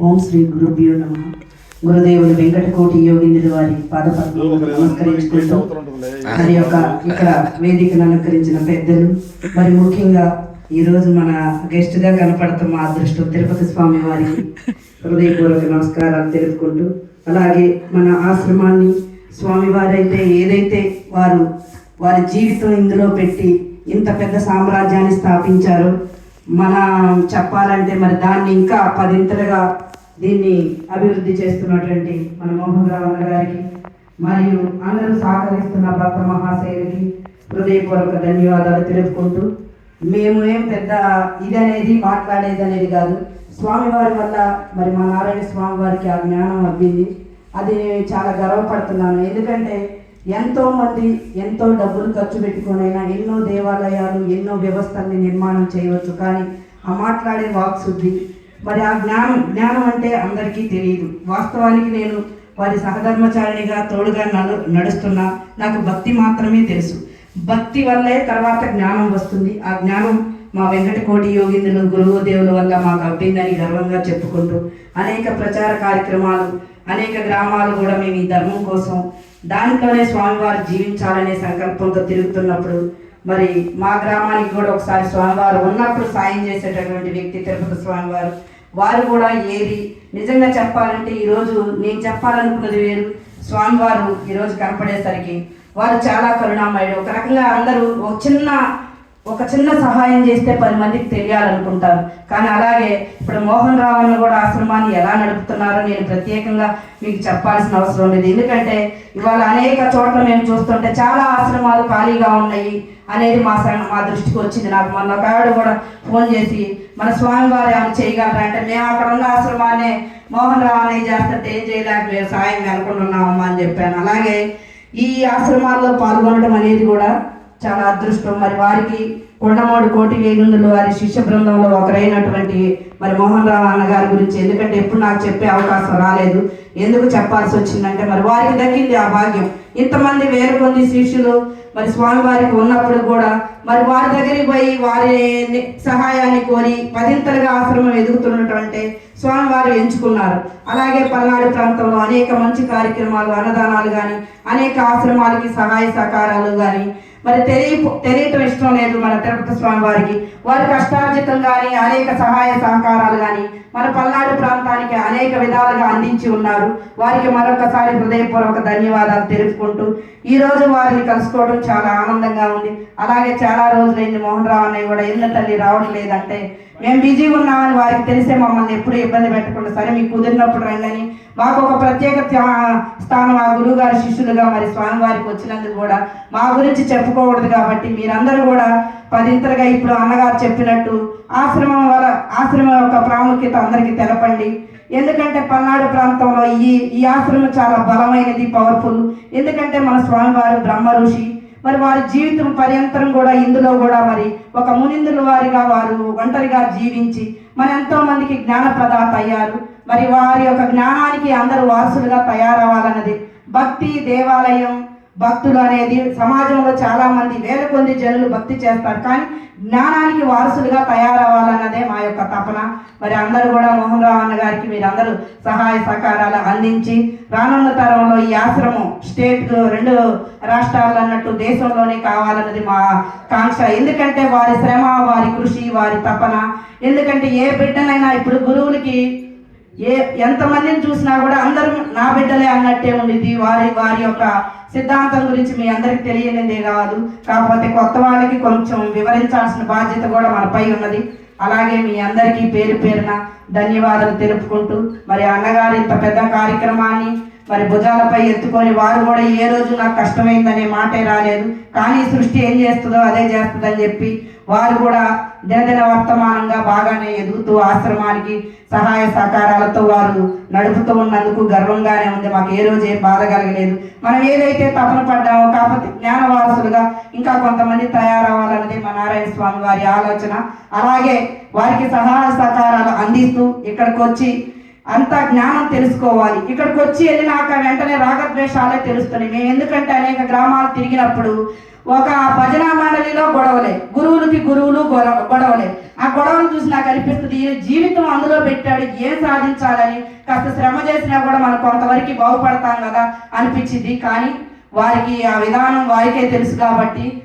ఓం శ్రీ గురుభ్యో నమ. గురుదేవులు వెంకటకోటి యోగింద్రుడు వారి పాదపద్మలకు నమస్కరించుకుంటూ మరి యొక్క ఇక్కడ వేదికను అలంకరించిన పెద్దలు. మరి ముఖ్యంగా ఈ రోజు మన గెస్ట్గా కనపడుతున్న మా అదృష్టం తిరుపతి స్వామి వారికి హృదయపూర్వక నమస్కారాలు తెలుపుకుంటూ అలాగే మన ఆశ్రమాన్ని స్వామి వారైతే ఏదైతే వారు వారి జీవితం ఇందులో పెట్టి ఇంత పెద్ద సామ్రాజ్యాన్ని స్థాపించారో మన చెప్పాలంటే మరి దాన్ని ఇంకా పదింతలుగా దీన్ని అభివృద్ధి చేస్తున్నటువంటి మన మోహన్ రావు గారికి మరియు అందరూ సహకరిస్తున్న భక్త మహాశయులకి హృదయపూర్వక ధన్యవాదాలు తెలుపుకుంటూ మేము ఏం పెద్ద ఇది అనేది మాట్లాడేది అనేది కాదు. స్వామివారి వల్ల మరి మా నారాయణ స్వామి వారికి ఆ జ్ఞానం అబ్బింది. అది నేను చాలా గర్వపడుతున్నాను. ఎందుకంటే ఎంతో మంది ఎంతో డబ్బులు ఖర్చు పెట్టుకునైనా ఎన్నో దేవాలయాలు ఎన్నో వ్యవస్థల్ని నిర్మాణం చేయవచ్చు. కానీ ఆ మాట్లాడే వాక్శుద్ధి మరి ఆ జ్ఞానం జ్ఞానం అంటే అందరికీ తెలియదు వాస్తవానికి నేను వారి సహధర్మచారిణిగా తోడుగా నడు నడుస్తున్నా. నాకు భక్తి మాత్రమే తెలుసు. భక్తి వల్లే తర్వాత జ్ఞానం వస్తుంది. ఆ జ్ఞానం మా వెంకటకోటి యోగిందులు గురువు దేవుల వల్ల మాకు అబ్బిందని గర్వంగా చెప్పుకుంటూ అనేక ప్రచార కార్యక్రమాలు అనేక గ్రామాలు కూడా మేము ఈ ధర్మం కోసం దాంట్లోనే స్వామివారు జీవించాలనే సంకల్పంతో తిరుగుతున్నప్పుడు మరి మా గ్రామానికి కూడా ఒకసారి స్వామివారు ఉన్నప్పుడు సాయం చేసేటటువంటి వ్యక్తి తిరుపతి స్వామివారు. వారు కూడా ఏది నిజంగా చెప్పాలంటే ఈరోజు నేను చెప్పాలనుకున్నది వేరు. స్వామివారు ఈరోజు కనపడేసరికి వారు చాలా కరుణామయుడు. ఒక రకంగా అందరూ ఒక చిన్న ఒక చిన్న సహాయం చేస్తే పది మందికి తెలియాలనుకుంటారు. కానీ అలాగే ఇప్పుడు మోహన్ రావును కూడా ఆశ్రమాన్ని ఎలా నడుపుతున్నారో నేను ప్రత్యేకంగా మీకు చెప్పాల్సిన అవసరం లేదు. ఎందుకంటే ఇవాళ అనేక చోట్ల మేము చూస్తుంటే చాలా ఆశ్రమాలు ఖాళీగా ఉన్నాయి అనేది మా మా దృష్టికి వచ్చింది. నాకు మొన్న ఒక ఆవిడ కూడా ఫోన్ చేసి మన స్వామివారు ఏమైనా చేయగలరా? అంటే మేము అక్కడ ఉన్న ఆశ్రమాన్ని మోహన్ రావు అనేది చేస్తుంటే ఏం చేయలేక మేము సాయం అనుకుంటున్నామమ్మా అని చెప్పాను. అలాగే ఈ ఆశ్రమాల్లో పాల్గొనడం అనేది కూడా చాలా అదృష్టం. మరి వారికి కొండమూడు కోటి వేగుందులు వారి శిష్య బృందంలో ఒకరైనటువంటి మరి మోహన్ రావు అన్నగారి గురించి ఎందుకంటే ఎప్పుడు నాకు చెప్పే అవకాశం రాలేదు. ఎందుకు చెప్పాల్సి వచ్చిందంటే మరి వారికి దక్కింది ఆ భాగ్యం. ఇంతమంది వేరు కొద్ది శిష్యులు మరి స్వామి వారికి ఉన్నప్పుడు కూడా మరి వారి దగ్గరికి పోయి వారి సహాయాన్ని కోరి పదింతలుగా ఆశ్రమం ఎదుగుతున్నటువంటి స్వామివారు ఎంచుకున్నారు. అలాగే పల్నాడు ప్రాంతంలో అనేక మంచి కార్యక్రమాలు అన్నదానాలు కానీ అనేక ఆశ్రమాలకి సహాయ సహకారాలు కానీ మరి తెలియ తెలియటం ఇష్టం లేదు మన తిరుపతి స్వామి వారికి. వారి కష్టార్జితం కానీ అనేక సహాయ సహకారాలు కానీ మన పల్నాడు ప్రాంతానికి అనేక విధాలుగా అందించి ఉన్నారు. వారికి మరొకసారి హృదయపూర్వక ధన్యవాదాలు తెలుపుకుంటూ ఈ రోజు వారిని కలుసుకోవడం చాలా ఆనందంగా ఉంది. అలాగే చాలా రోజులైంది మోహన్ రావు అన్నయ్య కూడా ఎన్న తల్లి రావట్లేదంటే మేము బిజీగా ఉన్నామని వారికి తెలిసే మమ్మల్ని ఎప్పుడు ఇబ్బంది పెట్టకుండా సరే మీకు కుదిరినప్పుడు రండి మాకు ఒక ప్రత్యేక స్థానం ఆ గురువు గారి శిష్యులుగా మరి స్వామివారికి వచ్చినందుకు కూడా మా గురించి చెప్పుకోకూడదు కాబట్టి మీరందరూ కూడా పదింతలుగా ఇప్పుడు అన్నగారు చెప్పినట్టు ఆశ్రమం వల్ల ఆశ్రమం యొక్క ప్రాముఖ్యత అందరికీ తెలపండి. ఎందుకంటే పల్నాడు ప్రాంతంలో ఈ ఈ ఆశ్రమం చాలా బలమైనది పవర్ఫుల్ ఎందుకంటే మన స్వామివారు బ్రహ్మ ఋషి. మరి వారి జీవితం పర్యంతరం కూడా ఇందులో కూడా మరి ఒక మునిందుల వారిగా వారు ఒంటరిగా జీవించి మరి ఎంతో మందికి జ్ఞాన ప్రదాత అయ్యారు. మరి వారి యొక్క జ్ఞానానికి అందరూ వారసులుగా తయారవ్వాలన్నది భక్తి దేవాలయం భక్తులు అనేది సమాజంలో చాలా మంది వేల కొద్ది జనులు భక్తి చేస్తారు. కానీ జ్ఞానానికి వారసులుగా తయారవ్వాలన్నదే మా యొక్క తపన. మరి అందరూ కూడా మోహన్ రావు అన్న గారికి మీరందరూ సహాయ సహకారాలు అందించి రానున్న తరంలో ఈ ఆశ్రమం స్టేట్ రెండు రాష్ట్రాలు అన్నట్టు దేశంలోనే కావాలన్నది మా కాంక్ష. ఎందుకంటే వారి శ్రమ వారి కృషి వారి తపన. ఎందుకంటే ఏ బిడ్డనైనా ఇప్పుడు గురువులకి ఏ ఎంతమందిని చూసినా కూడా అందరూ నా బిడ్డలే అన్నట్టే ఉండిద్ది వారి వారి యొక్క సిద్ధాంతం గురించి మీ అందరికి తెలియనిదే కాదు. కాకపోతే కొత్త వాళ్ళకి కొంచెం వివరించాల్సిన బాధ్యత కూడా మనపై ఉన్నది. అలాగే మీ అందరికీ పేరు పేరున ధన్యవాదాలు తెలుపుకుంటూ మరి అన్నగారు ఇంత పెద్ద కార్యక్రమాన్ని మరి భుజాలపై ఎత్తుకొని వారు కూడా ఏ రోజు నాకు కష్టమైందనే మాటే రాలేదు. కానీ సృష్టి ఏం చేస్తుందో అదే చేస్తుందని చెప్పి వారు కూడా దినదిన వర్తమానంగా బాగానే ఎదుగుతూ ఆశ్రమానికి సహాయ సహకారాలతో వారు నడుపుతూ ఉన్నందుకు గర్వంగానే ఉంది. మాకు ఏ రోజు ఏం బాధ కలగలేదు. మనం ఏదైతే తపన పడ్డామో కాకపోతే జ్ఞాన వారసులుగా ఇంకా కొంతమంది తయారవ్వాలన్నది మా నారాయణ స్వామి వారి ఆలోచన. అలాగే వారికి సహాయ సహకారాలు అందిస్తూ ఇక్కడికి వచ్చి అంత జ్ఞానం తెలుసుకోవాలి. ఇక్కడికి వచ్చి వెళ్ళినాక వెంటనే రాగద్వేషాలే తెలుస్తున్నాయి. మేము ఎందుకంటే అనేక గ్రామాలు తిరిగినప్పుడు ఒక భజన మండలిలో గొడవలే. గురువులకి గురువులు గొడవ గొడవలే. ఆ గొడవలు చూసి నాకు అనిపిస్తుంది ఈయన జీవితం అందులో పెట్టాడు ఏం సాధించాలని కాస్త శ్రమ చేసినా కూడా మనం కొంతవరకు బాగుపడతాం కదా అనిపించింది. కానీ వారికి ఆ విధానం వారికే తెలుసు కాబట్టి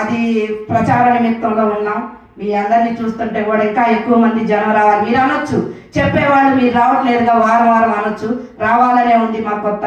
అది ప్రచార నిమిత్తంలో ఉన్నాం. మీ అందరినీ చూస్తుంటే కూడా ఇంకా ఎక్కువ మంది జనం రావాలి. మీరు అనొచ్చు. చెప్పేవాళ్ళు మీరు రావట్లేదుగా వారం వారం అనొచ్చు. రావాలనే ఉంది మా కొత్త.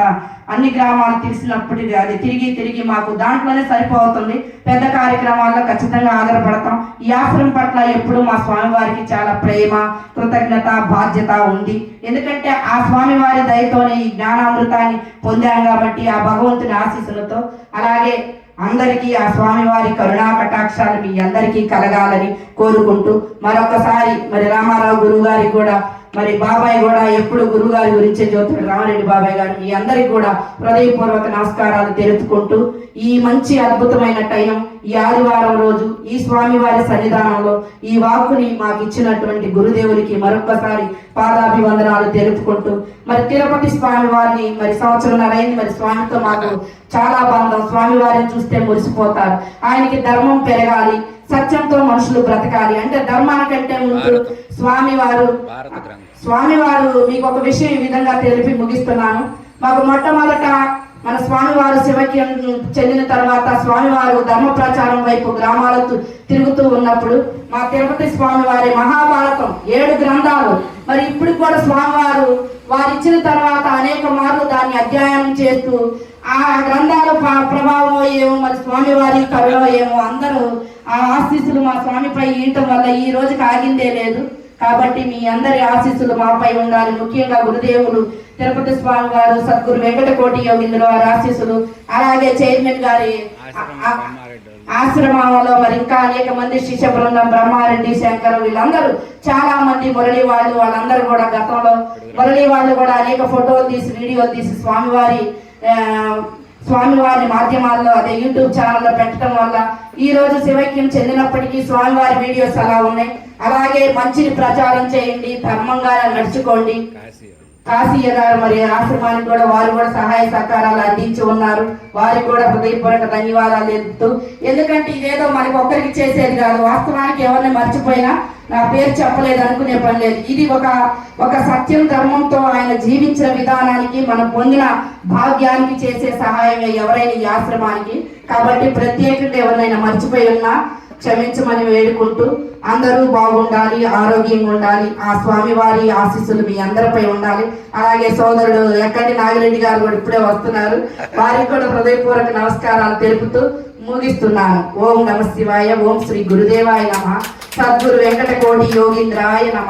అన్ని గ్రామాలు తెలిసినప్పుడు అది తిరిగి తిరిగి మాకు దాంట్లోనే సరిపోతుంది. పెద్ద కార్యక్రమాల్లో ఖచ్చితంగా ఆధారపడతాం ఈ ఆశ్రమం పట్ల ఎప్పుడు మా స్వామివారికి చాలా ప్రేమ కృతజ్ఞత బాధ్యత ఉంది. ఎందుకంటే ఆ స్వామివారి దయతోనే ఈ జ్ఞానామృతాన్ని పొందాం కాబట్టి ఆ భగవంతుని ఆశీస్సులతో. అలాగే అందరికీ ఆ స్వామివారి కరుణా కటాక్షాలు మీ అందరికీ కలగాలని కోరుకుంటూ మరొకసారి మరి రామారావు గురువు గారికి కూడా మరి బాబాయ్ కూడా ఎప్పుడు గురువుగారి గురించే జ్యోతుడు రామారెడ్డి బాబాయ్ గారు మీ అందరికీ కూడా హృదయపూర్వక నమస్కారాలు తెలుపుకుంటూ ఈ మంచి అద్భుతమైన టైం ఈ ఆదివారం రోజు ఈ స్వామివారి సన్నిధానంలో ఈ వాక్కుని మాకు ఇచ్చినటువంటి గురుదేవునికి మరొకసారి పాదాభివందనాలు తెలుపుకుంటూ మరి తిరుపతి స్వామి వారిని మరి సంవత్సరం అయింది మరి స్వామితో మాకు చాలా బంధం. స్వామివారిని చూస్తే మురిసిపోతారు. ఆయనకి ధర్మం పెరగాలి. సత్యంతో మనుషులు బ్రతకాలి. అంటే ధర్మానికంటే ముందు స్వామి వారు స్వామి వారు మీకు ఒక విషయం ఈ విధంగా తెలిపి ముగిస్తున్నాను. మాకు మొట్టమొదట మన స్వామివారు శివకి చెందిన తర్వాత స్వామివారు ధర్మ ప్రచారం వైపు గ్రామాలకు తిరుగుతూ ఉన్నప్పుడు మా తిరుపతి స్వామివారి మహాభారతం ఏడు గ్రంథాలు. మరి ఇప్పుడు కూడా స్వామివారు వారు ఇచ్చిన తర్వాత అనేక మార్లు దాన్ని అధ్యయనం చేస్తూ ఆ గ్రంథాల ప్ర- ప్రభావం ఏమో మరి స్వామివారి కరుణ ఏమో అందరూ ఆ ఆశీస్సులు మా స్వామిపై ఈయటం వల్ల ఈ రోజుకి ఆగిందే లేదు. కాబట్టి మీ అందరి ఆశీస్సులు మాపై ఉండాలి. ముఖ్యంగా గురుదేవులు తిరుపతి స్వామి వారు సద్గురు వెంకటకోటి యోగింద్రుల వారి ఆశీస్సులు. అలాగే చైర్మన్ గారి ఆశ్రమంలో మరి ఇంకా అనేక మంది శిష్య బృందం బ్రహ్మారెడ్డి శంకర్ వీళ్ళందరూ చాలా మంది మురళి వాళ్ళు వాళ్ళందరూ కూడా గతంలో మురళి వాళ్ళు కూడా అనేక ఫోటోలు తీసి వీడియోలు తీసి స్వామివారి స్వామివారి మాధ్యమాల్లో అదే యూట్యూబ్ ఛానల్లో పెట్టడం వల్ల ఈ రోజు శివైక్యం చెందినప్పటికీ స్వామివారి వీడియోస్ అలా ఉన్నాయి. అలాగే మంచిని ప్రచారం చేయండి ధర్మంగా నడుచుకోండి. కాశీయ గారు మరి ఆశ్రమానికి కూడా వారు కూడా సహాయ సహకారాలు అందించి ఉన్నారు. వారికి కూడా హృదయపూర్వక ధన్యవాదాలు తెలుపుతూ ఎందుకంటే ఇదేదో మనకి ఒక్కరికి చేసేది కాదు. వాస్తవానికి ఎవరిని మర్చిపోయినా నా పేరు చెప్పలేదు అనుకునే పని లేదు. ఇది ఒక ఒక సత్యం ధర్మంతో ఆయన జీవించిన విధానానికి మనం పొందిన భాగ్యానికి చేసే సహాయమే ఎవరైనా ఈ ఆశ్రమానికి. కాబట్టి ప్రత్యేకంగా ఎవరినైనా మర్చిపోయి ఉన్నా క్షమించమని వేడుకుంటూ అందరూ బాగుండాలి ఆరోగ్యంగా ఉండాలి. ఆ స్వామివారి ఆశీస్సులు మీ అందరిపై ఉండాలి. అలాగే సోదరుడు ఎక్కడి నాగిరెడ్డి గారు కూడా ఇప్పుడే వస్తున్నారు. వారికి కూడా హృదయపూర్వక నమస్కారాలు తెలుపుతూ ముగిస్తున్నాను. ఓం నమ శివాయ ఓం శ్రీ గురుదేవాయ నమ. సద్గురు వెంకటకోటి యోగీంద్రాయ నమ.